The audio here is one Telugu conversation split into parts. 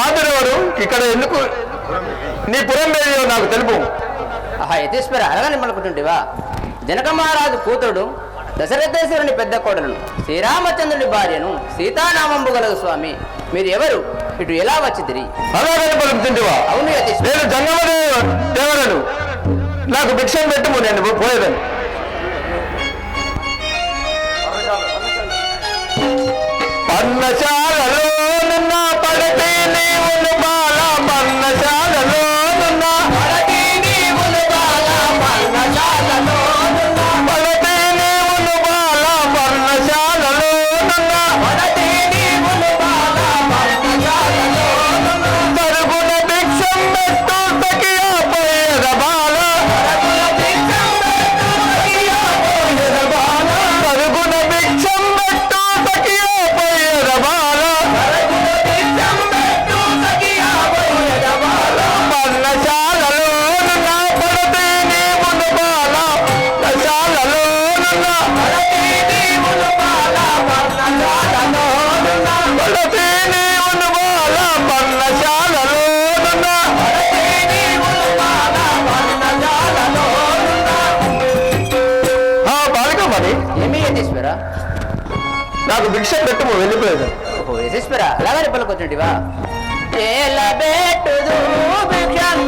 తాతడేవాడు ఇక్కడ ఎందుకు? నీ పురం ఏదో నాకు తెలుపు. యతీశ్వర అలాగే అనుకుంటుండేవా జనక మహారాజు కూతుడు దశరథేశ్వరుని పెద్ద కోడలు శ్రీరామచంద్రుని భార్యను సీతానామంబు గలదు స్వామి. మీరు ఎవరు? ఇటు ఎలా వచ్చి తిరిగి అవును నాకు భిక్షం పెట్టము నేను పోయేదని ne wani ba అని ఏమి తీసుకురా నాకు భిక్ష పెట్టము వెళ్ళిపోయేది. ఓహో యతీశ్వర? అలాగని పలుకొచ్చుంటివా ఎలా పెట్టు భిక్షం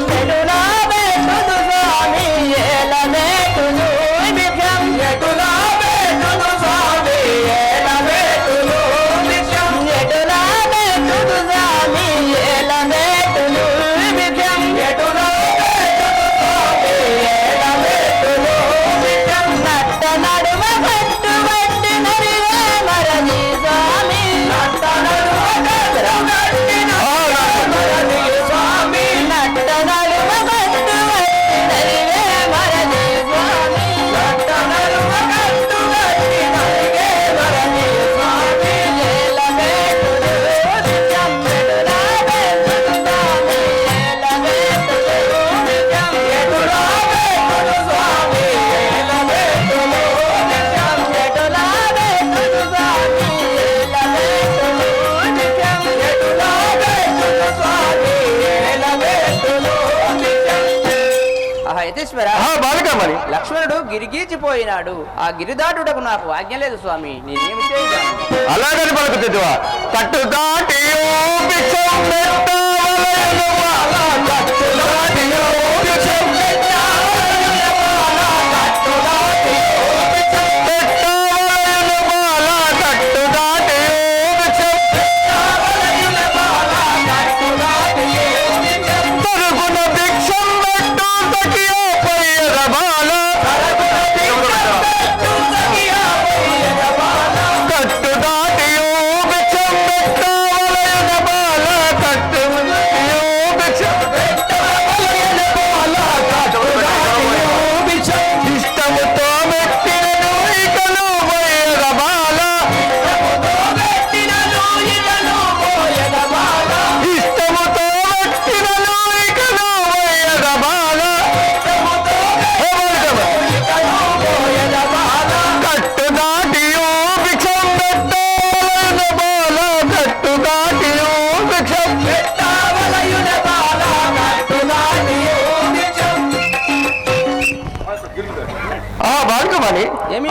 పరమేశ్వర లక్ష్మణుడు గిరిగీచిపోయినాడు. ఆ గిరిదాటుటకు నాకు ఆజ్ఞ లేదు స్వామి. నేనేమి అలాగని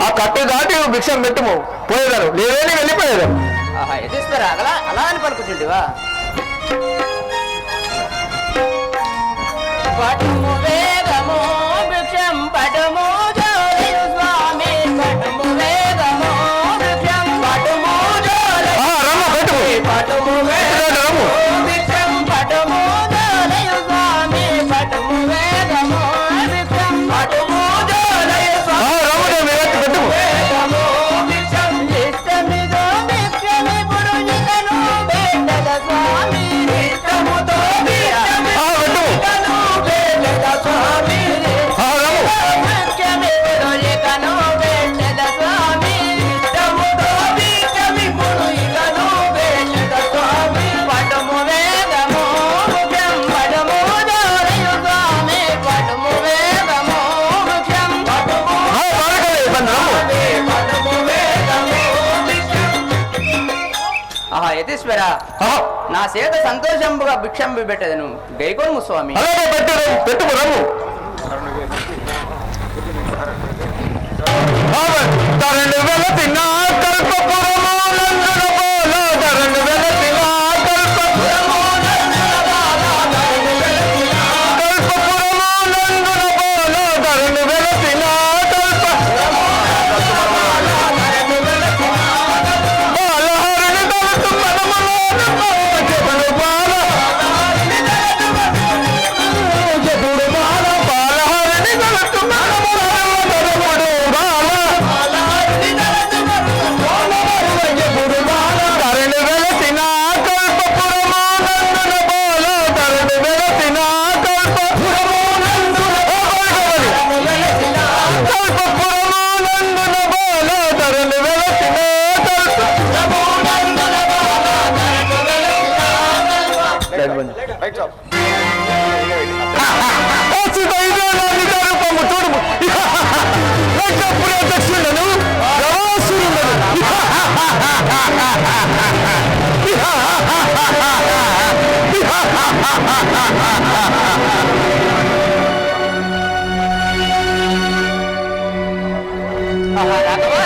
ఆ కట్టు దాటి భిక్షం పెట్టుము. పోయేదాను లేదని వెళ్ళిపోయేదాను అలా అలా అని పలుకుతుండేవా? పట్టుము వేగము పరమేశ్వర నా చేత సంతోషంగా భిక్షం పెట్టదను. గైకోను స్వామి. అలాగే పెట్టుకురం.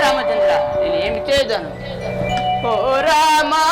రామచంద్ర నేను ఏమి చేశాను ఓ రామా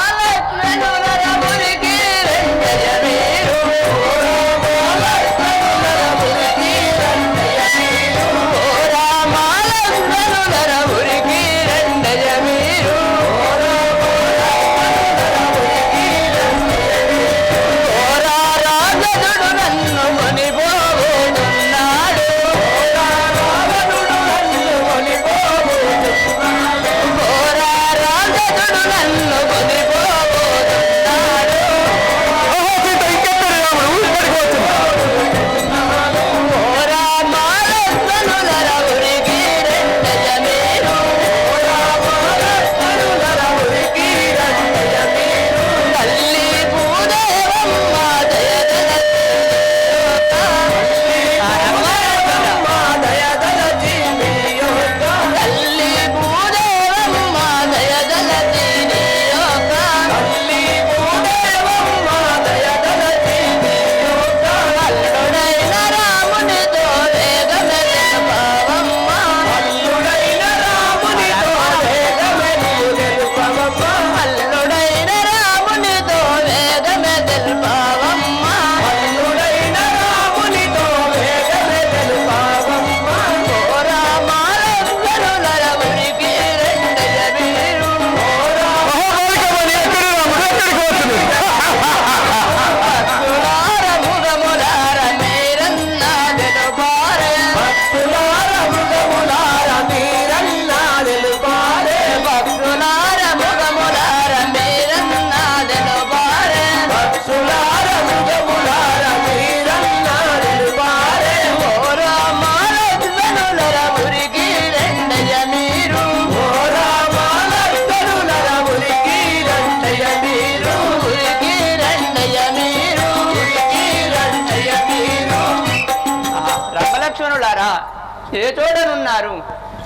ఏ చోడనున్నారు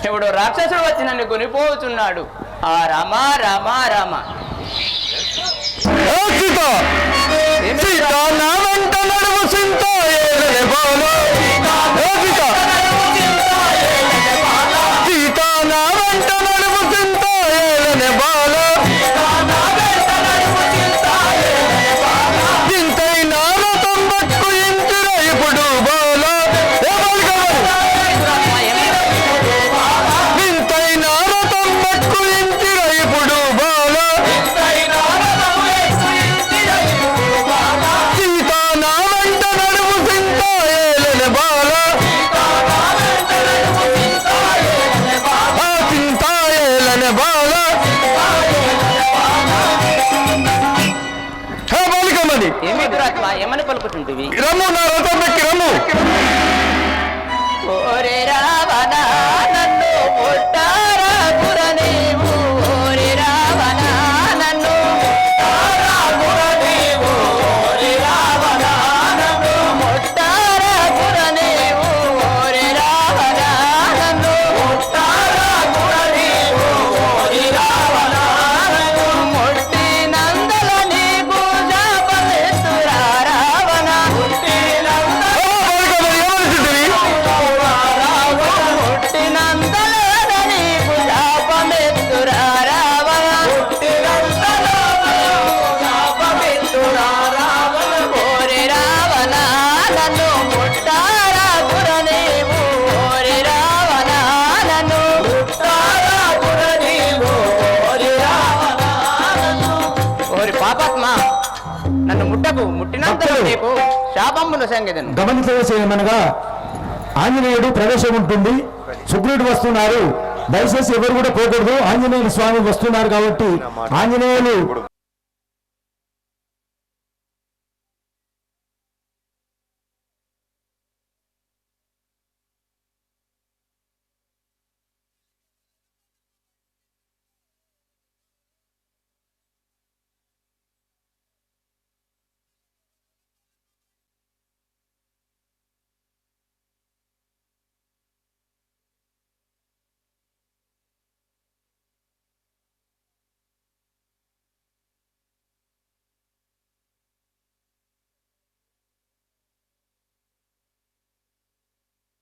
ఎవడో రాక్షసుడు వచ్చి నన్ను కొనిపోతున్నాడు ఆ రామ రామ రామ. ఏమైంది రమ్ము నా రథం ఎక్కి రమ్ము ఓరే రావణ బిడ్డకు ముట్టినంత భక్తులు. నీకు శాపంబును సంగతిను గమనించవలసినగా ఆంజనేయుడు ప్రవేశం ఉంటుంది సుగ్రీవుడు వస్తున్నారు దయచేసి ఎవరు కూడా పోకూడదు ఆంజనేయులు స్వామి వస్తున్నారు కాబట్టి ఆంజనేయులు